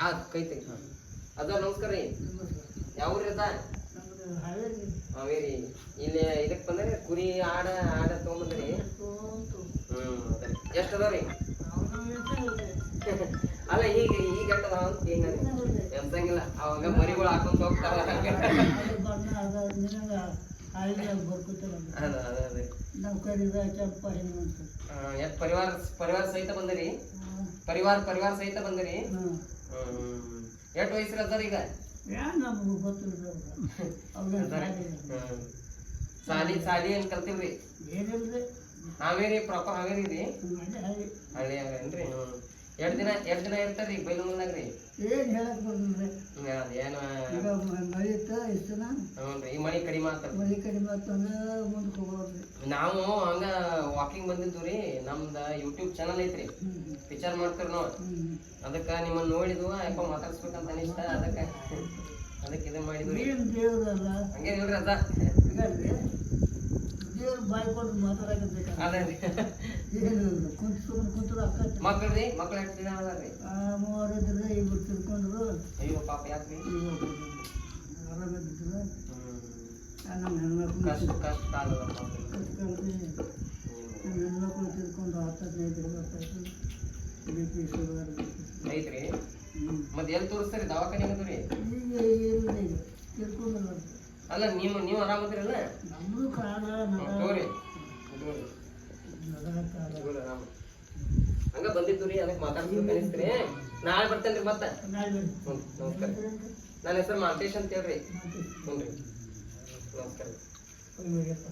ಆತ್ ಕೈ ತೆಗಿ. ಅದ ನಮಸ್ಕಾರ ರೀ. ಯಾವ ಊರಿ ಅದ ಹಾವೇರಿ ಇಲ್ಲಿ ಇದಕ್ ಬಂದ್ರೆ ಕುರಿ ಆಡ ಆಡ ತಗೊಂಬಂದ್ರಿ. ಹ್ಮ್ ಎಷ್ಟ್ ಅದಾವ್ರಿ ಅಲ್ಲ ಈಗ ಈಗ ಅಂತ ಈಗ ಎಮ್ಸಂಗಿಲ್ಲ ಅವಾಗ ಮರಿಗಳು ಹಾಕೊಂತ ಹೋಗ್ತಾರ ಹಂಗ. ಪರಿವಾರ ಪರಿವಾರ ಸಹಿತ ಬಂದಿರಿ? ಪರಿವಾರ ಪರಿವಾರ ಸಹಿತ ಬಂದಿರಿ? ಎಷ್ಟ್ ವಯಸ್ಸು ಅದಾರ ಈಗ? ನಮಗೂ ಗೊತ್ತಿಲ್ಲ ಹ್ಮ್. ಸಾಲಿ ಸಾಲಿ ಏನ್ ಕಲ್ತಿರ್ರಿ ನಾವೇರಿ ಪ್ರಾಪರ್ ಹಾವೇರಿ ರೀ ಹಳ್ಳಿ ಹಾವೇನ್ರಿ? ಹ್ಮ್. ಎರಡ್ ದಿನ ಎರಡು ದಿನ ಇರ್ತಾರ್ರಿ ಬೈಲುಂಗಲ್ನಾಗ ರೀ ಏನು ಹೇಳಕ್ ಬಂದ್ರೆ? ಏನು ಈಗ ಮಳೆ ಇತ್ತ ಇಷ್ಟು ಈ ಮಳಿ ಕಡಿಮೆ ಆಗ್ತದ ಮಳಿ ಕಡಿಮೆ ಆತಂದ್ರೆ ಮುಂದಕ್ಕೆ ಹೋಗೋದ್ರಿ. ನಾವು ಹಂಗ ವಾಕಿಂಗ್ ಬಂದಿದ್ದು ರೀ ನಮ್ದ ಯೂಟ್ಯೂಬ್ ಚಾನಲ್ ಐತ್ರಿ. ಪಿಕ್ಚರ್ ಮಾಡ್ತಾರ ಹ್ಞೂ ಅದಕ್ಕ ನಿಮ್ಮನ್ನ ನೋಡಿದ್ವು ಯಾಕೋ ಮಾತಾಡ್ಸ್ಬೇಕಂತ ಅನಿಷ್ಟ ಅದಕ್ಕ ಅದಕ್ಕೆ ಇದು ಮಾಡಿದ್ವಿ ರೀ. ದೇವ್ರಲ್ಲ ಹಂಗೆ ಇಲ್ರಿ ಅದ. ಹೀಗಲ್ರಿ? ಮಾತಾಡಕ್ಕೆ ಬಾಯಿ ಕೊಟ್ಟು ಮಾತಾಡಕಬೇಕು ಅದೇನ್ರಿ ಏನು ಕುಂತು ಮಕ್ಳ್ರಿ ಮಕ್ಳು ಎಷ್ಟು ದಿನ ಅದಾರ್ರಿ ಮೂವರು ಇದ್ರೆ ಇಬ್ರು ತಿಳ್ಕೊಂಡ್ರು ಅಯ್ಯೋ ಪಾಪ ಯಾಕ್ರಿ ಆರಾಮಿದ್ರು ನಮ್ಮ ಹೆಣ್ಮಕ್ಳು ಕಷ್ಟ ಕಷ್ಟ ಕಲ್ತ್ಕೊಂಡ್ರಿ ನಮ್ಮ ಹೆಣ್ಮಕ್ಳು ತಿಳ್ಕೊಂಡು ಹತ್ತು ಹದಿನೈದು ಬರ್ತಾಯಿತ್ತು ಬಿ ಪಿ ಶುಗರ್ ಐತ್ರಿ ಮತ್ತೆ ಎಲ್ಲಿ ತೋರಿಸ್ತಾರೆ? ದವಾಖಾನೆ ರೀ ಈಗ ತಿಳ್ಕೊಂಡಲ್ಲ ಅಲ್ಲ ನೀವು ನೀವು ಆರಾಮದಿರಲ್ಲ ನಮ್ಮದು ಕಾಲ ತೋರಿ ತಗೋರಿ. ಬಂದಿದ್ದು ರೀ ಅದಕ್ಕೆ ಮಾತಾಡ್ಸ್ಬೇಕು ಅನಿಸ್ತ್ರಿ ನಾಳೆ ಬರ್ತೇನ್ರಿ ಮತ್ತೆ. ನಾಳೆ ಬನ್ನಿ. ಹ್ಞೂ ನಮಸ್ಕಾರ. ನನ್ನ ಹೆಸರು ಮಾಂತೇಶ್ ಅಂತ ಹೇಳ್ರಿ. ಮತ್ತೆ ಹ್ಞೂ ರೀ. ನಮಸ್ಕಾರ. ಹೋಗಿ ಹೋಗ್ಯಪ್ಪ.